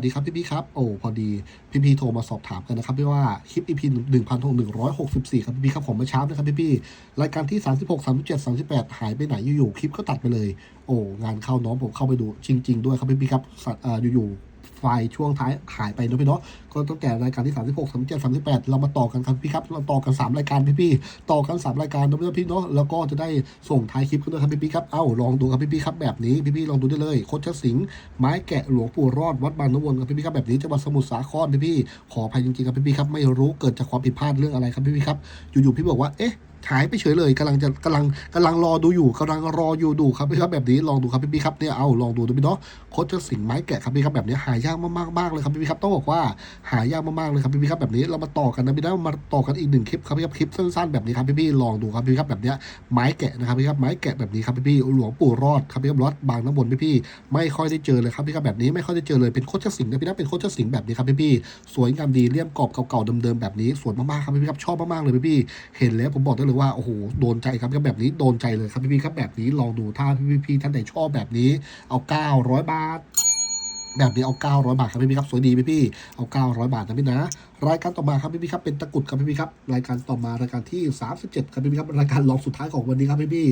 สวัสดีครับพี่พี่ครับโอ้พอดีพี่พี่โทรมาสอบถามกันนะครับพี่ว่าคลิปอีพีหนึ่งพันหนึ่งร้อยหกสิบสี่ครับพี่พี่ครับผมเมื่อเช้านะครับพี่พี่รายการที่สามสิบหกสามสิบเจ็ดสามสิบแปดหายไปไหนอยู่ๆคลิปก็ตัดไปเลย โอ้งานเข้าน้องผมเข้าไปดูจริง ๆ ด้วยครับพี่พี่ครับสัตว์เอ่ออยู่ๆ ไฟช่วงท้ายหายไปนะพี่เนาะก็ตั้งแต่รายการที่ 36 37 38 เรามาต่อกันครับพี่ครับเราต่อกัน 3 รายการพี่พี่ๆต่อกัน 3 รายการนะพี่เนาะแล้วก็จะได้ส่งท้ายคลิปกันด้วยครับพี่พี่ๆครับเอ้าลองดูครับพี่พี่ๆครับแบบนี้พี่พี่ๆลองดูได้เลยโคชสิงห์ไม้แกะหลวงปู่รอดวัดบางนวนครับพี่พี่ๆครับแบบนี้จังหวัดสมุทรสาครพี่พี่ๆขออภัยจริงๆครับพี่พี่ๆครับไม่รู้เกิดจากความผิดพลาดเรื่องอะไรครับพี่พี่ๆครับอยู่ๆพี่บอกว่าเอ๊ะ หายไปเฉยเลยกำลังจะกำลังกำลังรอดูอยู่กำลังรออยู่ดูครับพี่ครับแบบนี้ลองดูครับพี่พี่ครับเนี่ยเอาลองดูดูพี่เนาะโคตรสิงไม้แกะครับพี่ครับแบบนี้หายากมากๆมากเลยครับพี่พี่ครับต้องบอกว่าหายากมากๆเลยครับพี่พี่ครับแบบนี้เรามาต่อกันนะพี่นะมาต่อกันอีกหนึ่งคลิปครับพี่ครับคลิปสั้นๆแบบนี้ครับพี่พี่ลองดูครับพี่ครับแบบเนี้ยไม้แกะนะครับพี่ครับไม้แกะแบบนี้ครับพี่พี่หลวงปู่รอดครับพี่ครับรอดบางน้ำบนพี่พี่ไม่ค่อยได้เจอเลยครับพี่ครับแบบนี้ไม่ค่อยได้เจอเลยเป็นโคตรสิงนะพี่นะเป็นโคตรสิงแบบนี้ครับพี่พี่สวยงามดีเลี่ยมกรอบเก่าๆเดิมๆแบบนี้สวยมากๆครับพี่ครับชอบมากๆเลยพี่พี่เห็นแล้วผมบอกได้เลยว่าโอ้โหโดนใจครับแบบนี้โดนใจเลยครับพี่พี่ครับแบบนี้ลองดูถ้าพี่พี่ท่านไหนชอบแบบนี้เอา900บาทแบบนี้เอา 900 บาทครับพี่พี่ครับสวยดีพี่พี่เอา 900 บาทนะพี่นะ รายการต่อมาครับพี่พี่ครับเป็นตะกุดครับพี่พี่ครับรายการต่อมารายการที่ 37ครับพี่พี่ครับรายการรองสุดท้ายของวันนี้ครับพี่พี่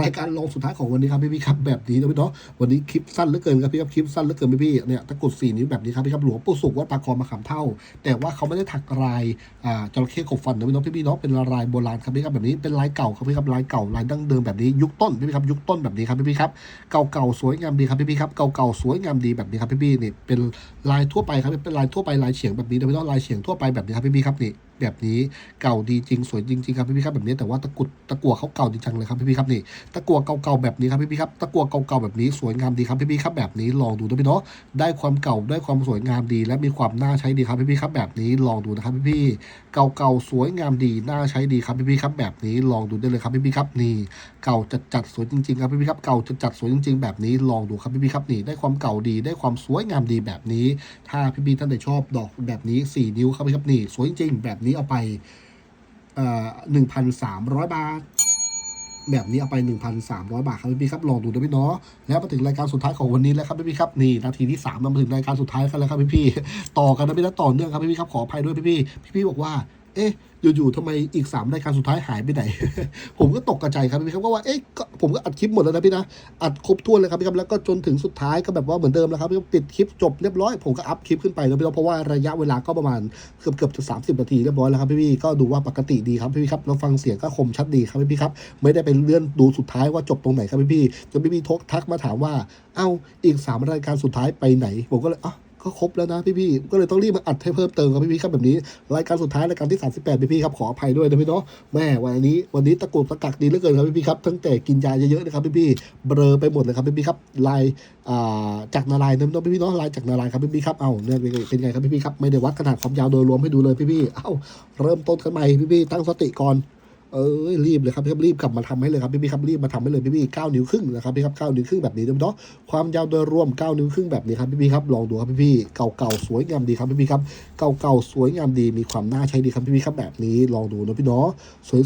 รายการรองสุดท้ายของวันนี้ครับพี่พี่ครับแบบนี้นะพี่เนาะวันนี้คลิปสั้นเหลือเกินครับพี่ครับคลิปสั้นเหลือเกินพี่พี่เนี่ยตะกุดสี่นิ้วแบบนี้ครับพี่ครับหลวงปู่สุขวัดปากคลองมะขามเท่า แต่ว่าเขาไม่ได้ถักลายอ่าจระเข้ขบฟันนะพี่เนาะพี่พี่เนาะเป็นลายโบราณครับพี่ครับแบบนี้เป็นลายเก่าครับพี่ครับลายเก่าลายดั้งเดิมแบบนี้ยุคต้นพี่พี่ครับยุคต้นแบบนี้ครับพี่พี่ครับเก่าๆสวยงามดีครับพี่พี่ครับเก่าๆสวยงามดีแบบนี้ครับพี่พี่นี่เป็นลายทั่วไปครับเป็นลายทั่วไปลายเฉียงแบบนี้นะพี่เนาะลายเฉียงทั่วไปแบบนี้ครับพี่บีครับนี่ แบบนี้เก่าดีจริงสวยจริงๆครับพี่พี่ครับแบบนี้แต่ว่าตะกุดตะกัวเขาเก่าดีจังเลยครับพี่พี่ครับนี่ตะกั่วเก่าๆแบบนี้ครับพี่พี่ครับตะกั่วเก่าๆแบบนี้สวยงามดีครับพี่พี่ครับแบบนี้ลองดูนะพี่เนาะได้ความเก่าได้ความสวยงามดี และมีความน่าใช้ดีครับพี่พี่ครับแบบนี้ลองดูนะครับพี่พี่เก่าๆสวยงามดีน่าใช้ดีครับพี่พี่ครับแบบนี้ลองดูได้เลยครับพี่พี่ครับนี่เก่าจัดจัดสวยจริงๆครับพี่พี่ครับเก่าจัดจัดสวยจริง ๆ แบบนี้ลองดูครับพี่พี่ครับนี่ได้ความเก่าดี ได้ความสวยงามดีแบบนี้ ถ้าพี่พี่ท่านใดชอบดอกแบบนี้สี่นิ้วครับพี่ครับนี่สวยจริงๆแบบนี้เอาไปหนึ่งพันสามร้อยบาท แบบนี้เอาไป 1,300 บาทครับพี่พี่ครับลองดูนะพี่เนาะแล้วมาถึงรายการสุดท้ายของวันนี้แล้วครับพี่พี่ครับนี่นาทีที่3เรามาถึงรายการสุดท้ายกันแล้วครับพี่พี่ต่อกันนะพี่นะต่อเนื่องครับพี่พี่ครับขออภัยด้วยพี่พี่พี่พี่บอกว่า เอ๊ะอยู่ๆทำไมอีก3รายการสุดท้ายหายไปไหน ผมก็ตกกระจายครับพี่ครับก็ว่าเอ๊ะก็ผมก็อัดคลิปหมดแล้วนะพี่นะอัดครบถ้วนเลยครับพี่ครับแล้วก็จนถึงสุดท้ายก็แบบว่าเหมือนเดิมแล้วครับพี่ครับปิดคลิปจบเรียบร้อยผมก็อัพคลิปขึ้นไปแล้วพี่เพราะว่าระยะเวลาก็ประมาณเกือบเกือบจะสามสิบนาทีเรียบร้อยแล้วครับพี่พี่ก็ดูว่าปกติดีครับพี่พี่ครับเราฟังเสียงก็คมชัดดีครับพี่พี่ครับไม่ได้ไปเลื่อนดูสุดท้ายว่าจบตรงไหนครับพี่พี่จนพี่พี่ทกทักมาถามว่าเอ้าอีกสามรายการสุดท้ายไปไหน ผมก็เลยอะ ก็ครบแล้วนะพี่พี่ก็เลยต้องรีบมาอัดให้เพิ่มเติมครับพี่พี่ครับแบบนี้ รายการสุดท้ายรายการที่ 38พี่พี่ครับขออภัยด้วยนะพี่เนาะแม่วันนี้วันนี้ตะกุกตะกักดีเหลือเกินครับพี่พี่ครับตั้งแต่กินยาเยอะๆนะครับพี่พี่เบลอไปหมดเลยครับพี่พี่ครับลายจากนารายนะพี่เนาะพี่พี่เนาะลายจากนารายครับพี่พี่ครับเอ้าเนี่ยเป็นไงเป็นไงครับพี่พี่ครับไม่ได้วัดขนาดความยาวโดยรวมให้ดูเลยพี่พี่เอ้าเริ่มต้นกันใหม่พี่พี่ตั้งสติก่อน เออรีบเลยครับพี่ครับรีบกลับมาทำให้เลยครับพี่พี่ครับรีบมาทำให้เลยพี่พี่เก้านิ้วครึ่งนะครับพี่ครับเก้านิ้วครึ่งแบบนี้เนาะความยาวโดยรวมเก้านิ้วครึ่งแบบนี้ครับพี่พี่ครับลองดูครับพี่พี่เก่าๆสวยงามดีครับพี่พี่ครับเก่าๆสวยงามดีมีความน่าใช้ดีครับพี่พี่ครับแบบนี้ลองดูนะพี่เนาะ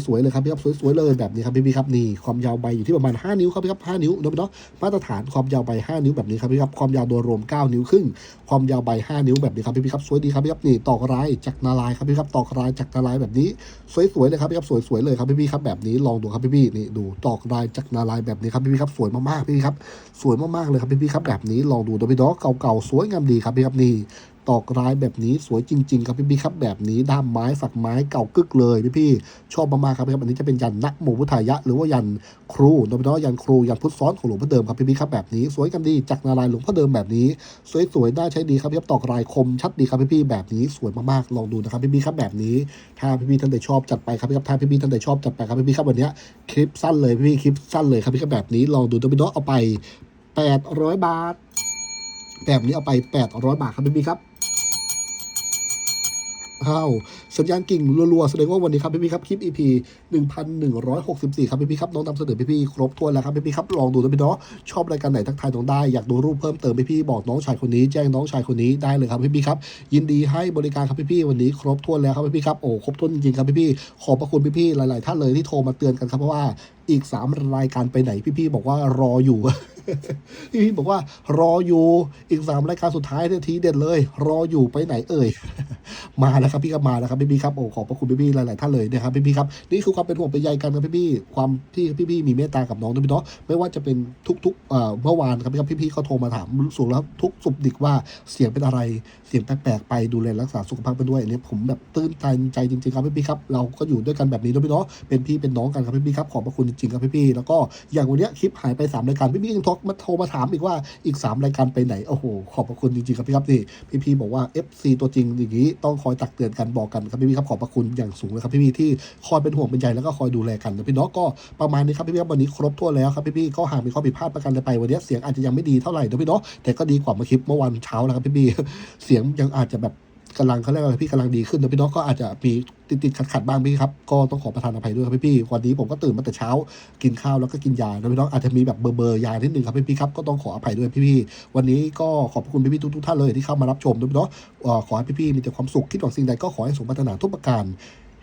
สวยๆเลยครับพี่ครับสวยๆเลยแบบนี้ครับพี่พี่ครับนี่ความยาวใบอยู่ที่ประมาณ 5 นิ้วครับพี่ครับ5นิ้วนะพี่เนาะมาตรฐานความยาวใบ 5 นิ้วแบบนี้ครับพี่ครับความยาวโดยรวม 9 นิ้วครึ่งความยาวใบ 5 นิ้วแบบนี้ครับพี่พี่ครับสวยดีครับพี่ครับนี่ตอกลายจากนารายครับพี่ครับตอกลายจากนารายแบบนี้สวยๆเลยครับพี่ครับสวยๆเลยครับพี่พี่ครับแบบนี้ลองดูครับพี่พี่นี่ดูตอกลายจากนารายแบบนี้ครับพี่พี่ครับสวยมากๆพี่ครับสวยมากๆเลยครับพี่พี่ครับแบบนี้ลองดูนะพี่น้องเก่าๆสวยงามดีครับพี่ครับนี่ ตอกลายแบบนี้สวยจริง ๆ ครับพี่พี่ครับแบบนี้ด้ามไม้ฝักไม้เก่ากึกเลยพี่พี่ชอบมากๆครับพี่ครับอันนี้จะเป็นยันนักโมพุทธายะ หรือว่ายันครูนะพี่เนาะยันครูยันพุทธซ้อนของหลวงพ่อเดิมครับพี่พี่ครับแบบนี้สวยงามดีจากนารายหลวงพ่อเดิมแบบนี้สวยๆน่าใช้ดีครับพี่ครับตอกลายคมชัดดีครับพี่พี่แบบนี้สวยมากๆลองดูนะครับพี่พี่ครับแบบนี้ถ้าพี่พี่ท่านใดชอบจัดไปครับพี่ครับถ้าพี่พี่ท่านใดชอบจัดไปครับพี่พี่ครับวันนี้คลิปสั้นเลยพี่พี่คลิปสั้นเลยครับพี่ครับแบบนี้ลองดูตัวพี่น้องเอาไป800 บาทแบบนี้เอาไป 800 บาทครับพี่พี่ครับ อ้าวสัญญาณกิ่งรัวๆแสดงว่าวันนี้ครับพี่ๆครับคลิป EP 1164 ครับพี่ๆครับน้องนำเสนอพี่ๆครบถ้วนแล้วครับพี่ๆครับลองดูนะพี่เนาะชอบรายการไหนทักทายน้องได้อยากดูรูปเพิ่มเติมพี่ๆบอกน้องชายคนนี้แจ้งน้องชายคนนี้ได้เลยครับพี่ๆครับยินดีให้บริการครับพี่ๆวันนี้ครบถ้วนแล้วครับพี่ๆครับโอ้ครบถ้วนจริงๆครับพี่ๆขอบพระคุณพี่ๆหลาย ๆ ท่านเลยที่โทรมาเตือนกันครับเพราะว่า อีกสามรายการไปไหนพี่ๆบอกว่ารออยู่ พี่ๆบอกว่ารออยู่อีกสามรายการสุดท้ายเนี่ยทีเด็ดเลย รออยู่ไปไหนเอ่ย มาแล้วครับพี่ก็มาแล้วครับพี่ๆครับโอ้ขอบพระคุณพี่ๆหลายๆท่านเลยนะครับพี่ๆครับนี่คือความเป็นห่วงเป็นใยกันครับพี่ๆความที่พี่ๆมีเมตตากับน้องด้วยพี่เนาะไม่ว่าจะเป็นทุกๆเมื่อวานครับพี่ครับพี่ๆเขาโทรมาถามสูงแล้วทุกสุขดิกว่าเสียงเป็นอะไรเสียงแปลกๆไปดูแลรักษาสุขภาพไปด้วยอันนี้ผมแบบตื้นใจใจจริงๆครับพี่ๆครับเราก็อยู่ด้วยกันแบบนี้ด้วยพี่เนาะเป็นพี่เป็นน้องกันครับพี่ๆครับขอบพระคุณริงๆครับพี่ๆแล้วก็อย่างวันนี้คลิปหายไปสามรายการพี่ๆยังโทรมาโทรมาถามอีกว่าอีกสามรายการไปไหนโอ้โหขอบพระคุณจริงๆครับพี่ครับนี่พี่พีบอกว่า FC ตัวจริงอย่างนี้ต้องคอยตักเตือนกันบอกกันครับพี่พี่ครับขอบพระคุณอย่างสูงเลยครับพี่พี่ที่คอยเป็นห่วงเป็นใยแล้วก็คอยดูแลกันนะพี่เนาะก็ประมาณนี้ครับพี่พี่ครับวันนี้ครบถ้วแล้วครับพี่พี่ก็หากมีข้อผิดพลาดประการใดไปวันนี้เสียงอาจจะยังไม่ดีเท่าไหร่นะพี่เนาะแต่ก็ดีกว่าเมื่อคลิปเมื่อวันเช้าแล้วครับพี่พี่เสียงยังอาจจะแบบกำลังเขาเรียกอะไรพี่กำลังดีขึ้นนะพี่เนาะก็อาจจะมี ติดติดขัดขัดๆบ้างพี่ครับ ก็ต้องขอประทานอภัยด้วยครับพี่พี่วันนี้ผมก็ตื่นมาแต่เช้า กินข้าวแล้วก็กินยานะพี่น้องอาจจะมีแบบเบอร์เบอร์ยานิดนึงครับพี่พี่ครับก็ต้องขออภัยด้วยพี่พี่วันนี้ก็ขอบคุณพี่พี่ทุกๆท่านเลยที่เข้ามารับชมด้วยเนาะเอ่อขอให้พี่พี่มีแต่ความสุขคิดหวังสิ่งใดก็ขอให้สมปรารถนาทุกประการ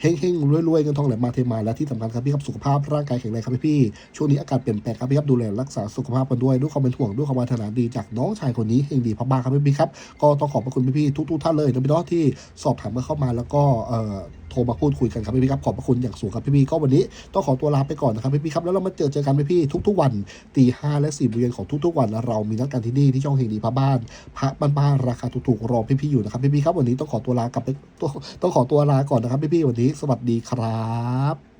เฮงๆรวยๆเงินทองไหลมาเทมาและที่สำคัญครับพี่ครับสุขภาพร่างกายแข็งแรงครับพี่พี่ช่วงนี้อากาศเปลี่ยนแปลงครับพี่ครับดูแลรักษาสุขภาพกันด้วยด้วยความเป็นห่วงด้วยความปรารถนาดีจากน้องชายคนนี้เฮงดีพักบ้าครับพี่ครับก็ต้องขอบพระคุณพี่พี่ทุกๆท่านเลยนะพี่เนาะที่สอบถามมาเข้ามาแล้วก็ โทรมาพูดคุยกันครับพี่พี่ครับขอบพระคุณอย่างสูงครับพี่พี่ก็วันนี้ต้องขอตัวลาไปก่อนนะครับพี่พี่ครับแล้วเรามาเจอเจอกันพี่พี่ทุก ๆ วันตีห้าและสี่โมงเย็นของทุกๆวันเรามีนัดกันที่นี่ที่ช่องเฮงดีพระบ้าน พระบ้านๆราคาถูกๆรอพี่พี่อยู่นะครับพี่พี่ครับวันนี้ต้องขอตัวลากลับไปต้องขอตัวลาก่อนนะครับพี่พี่วันนี้สวัสดีครับ